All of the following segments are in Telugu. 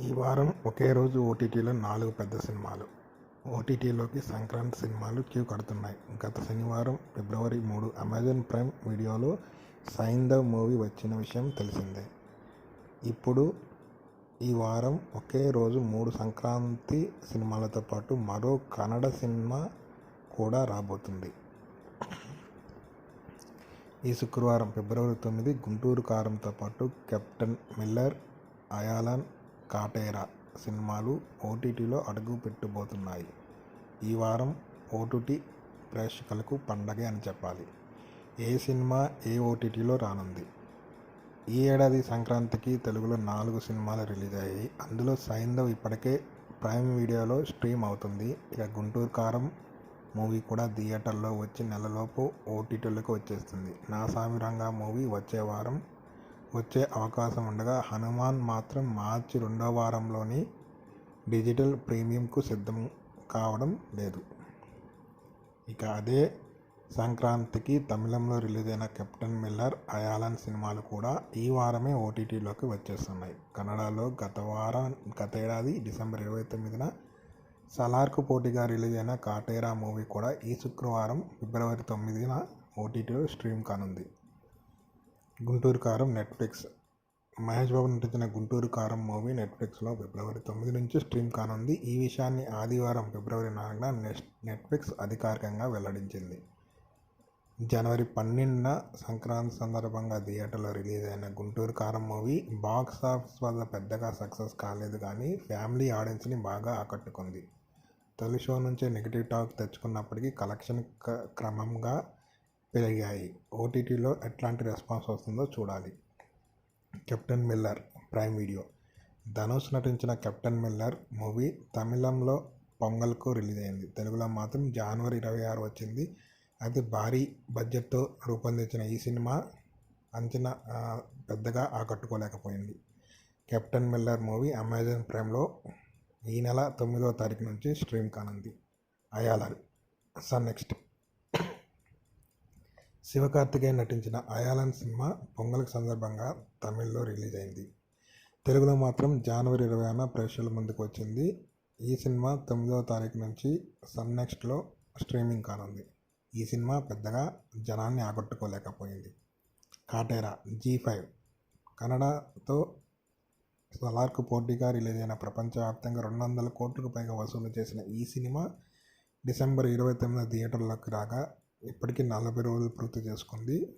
ఈ వారం ఒకే రోజు ఓటీటీలో నాలుగు పెద్ద సినిమాలు. ఓటీటీలోకి సంక్రాంతి సినిమాలు క్యూ కడుతున్నాయి. గత శనివారం ఫిబ్రవరి మూడు అమెజాన్ ప్రైమ్ వీడియోలో సైంధవ్ మూవీ వచ్చిన విషయం తెలిసిందే. ఇప్పుడు ఈ వారం ఒకే రోజు మూడు సంక్రాంతి సినిమాలతో పాటు మరో కన్నడ సినిమా కూడా రాబోతుంది. ఈ శుక్రవారం ఫిబ్రవరి తొమ్మిది గుంటూరు కారంతో పాటు కెప్టెన్ మిల్లర్ అయాలన్ కాటేరా సినిమాలు ఓటీటీలో అడుగు పెట్టబోతున్నాయి. ఈ వారం ఓటీటీ ప్రేక్షకులకు పండగే అని చెప్పాలి. ఏ సినిమా ఏ ఓటీటీలో రానుంది? ఈ ఏడాది సంక్రాంతికి తెలుగులో నాలుగు సినిమాలు రిలీజ్ అయ్యాయి అందులో సైంధవ్ ఇప్పటికే ప్రైమ్ వీడియోలో స్ట్రీమ్ అవుతుంది. ఇక గుంటూరు కారం మూవీ కూడా థియేటర్లో వచ్చి నెలలోపు ఓటీటీలకు వచ్చేస్తుంది. నా సామి రంగా మూవీ వచ్చే వారం వచ్చే అవకాశం ఉండగా హనుమాన్ మాత్రం మార్చి రెండో వారంలోని డిజిటల్ ప్రీమియంకు సిద్ధం కావడం లేదు. ఇక అదే సంక్రాంతికి తమిళంలో రిలీజ్ అయిన కెప్టెన్ మిల్లర్ అయాలన్ సినిమాలు కూడా ఈ వారమే ఓటీటీలోకి వచ్చేస్తున్నాయి. కన్నడలో గత వారం గతేడాది డిసెంబర్ ఇరవై తొమ్మిదిన సలార్కు పోటీగా రిలీజ్ అయిన కాటేరా మూవీ కూడా ఈ శుక్రవారం ఫిబ్రవరి తొమ్మిదిన ఓటీటీలో స్ట్రీమ్ కానుంది. గుంటూరు కారం నెట్ఫ్లిక్స్ మహేష్ బాబు నటించిన గుంటూరు కారం మూవీ నెట్ఫ్లిక్స్లో ఫిబ్రవరి తొమ్మిది నుంచి స్ట్రీమ్ కానుంది. ఈ విషయాన్ని ఆదివారం ఫిబ్రవరి నాలుగున నెట్ నెట్ఫ్లిక్స్ అధికారికంగా వెల్లడించింది. జనవరి పన్నెండున సంక్రాంతి సందర్భంగా థియేటర్లో రిలీజ్ అయిన గుంటూరు కారం మూవీ బాక్స్ ఆఫీస్ వల్ల పెద్దగా సక్సెస్ కాలేదు కానీ ఫ్యామిలీ ఆడియన్స్ని బాగా ఆకట్టుకుంది. తొలి షో నుంచే నెగిటివ్ టాక్ తెచ్చుకున్నప్పటికీ కలెక్షన్ క్రమంగా పెరిగాయి. ఓటీటీలో ఎట్లాంటి రెస్పాన్స్ వస్తుందో చూడాలి. Captain Miller Prime Video. Dhanush నటించిన కెప్టెన్ మిల్లర్ మూవీ తమిళంలో పొంగల్కు రిలీజ్ అయింది తెలుగులో మాత్రం జనవరి ఇరవై ఆరు వచ్చింది. అయితే భారీ బడ్జెట్తో రూపొందించిన ఈ సినిమా అంచనా పెద్దగా ఆకట్టుకోలేకపోయింది. కెప్టెన్ మిల్లర్ మూవీ అమెజాన్ ప్రైమ్లో ఈ నెల తొమ్మిదవ తారీఖు నుంచి స్ట్రీమ్ కానుంది. అయాలర్. Sun next. శివకార్తికేయన్ నటించిన అయాలన్ సినిమా పొంగల్ సందర్భంగా తమిళ్ళో రిలీజ్ అయింది. తెలుగులో మాత్రం జనవరి ఇరవైన ప్రేక్షకుల ముందుకు వచ్చింది. ఈ సినిమా తొమ్మిదవ తారీఖు నుంచి సన్ నెక్స్ట్లో స్ట్రీమింగ్ కానుంది. ఈ సినిమా పెద్దగా జనాన్ని ఆకట్టుకోలేకపోయింది. కాటేరా జీ ఫైవ్ కన్నడతో సలార్కు పోటీగా రిలీజ్ అయిన ప్రపంచవ్యాప్తంగా రెండు వందల కోట్లకు పైగా వసూలు చేసిన ఈ సినిమా డిసెంబర్ ఇరవై తొమ్మిది థియేటర్లోకి రాగా ఇప్పటికీ నలభై రోజులు పూర్తి చేసుకుంది.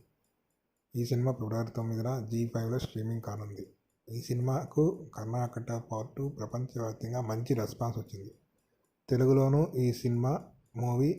ఈ సినిమా ఫిబ్రవరి తొమ్మిదిన జీ ఫైవ్లో స్ట్రీమింగ్ కానుంది. ఈ సినిమాకు కర్ణాటక టూ ప్రపంచవ్యాప్తంగా మంచి రెస్పాన్స్ వచ్చింది. తెలుగులోనూ ఈ సినిమా మూవీ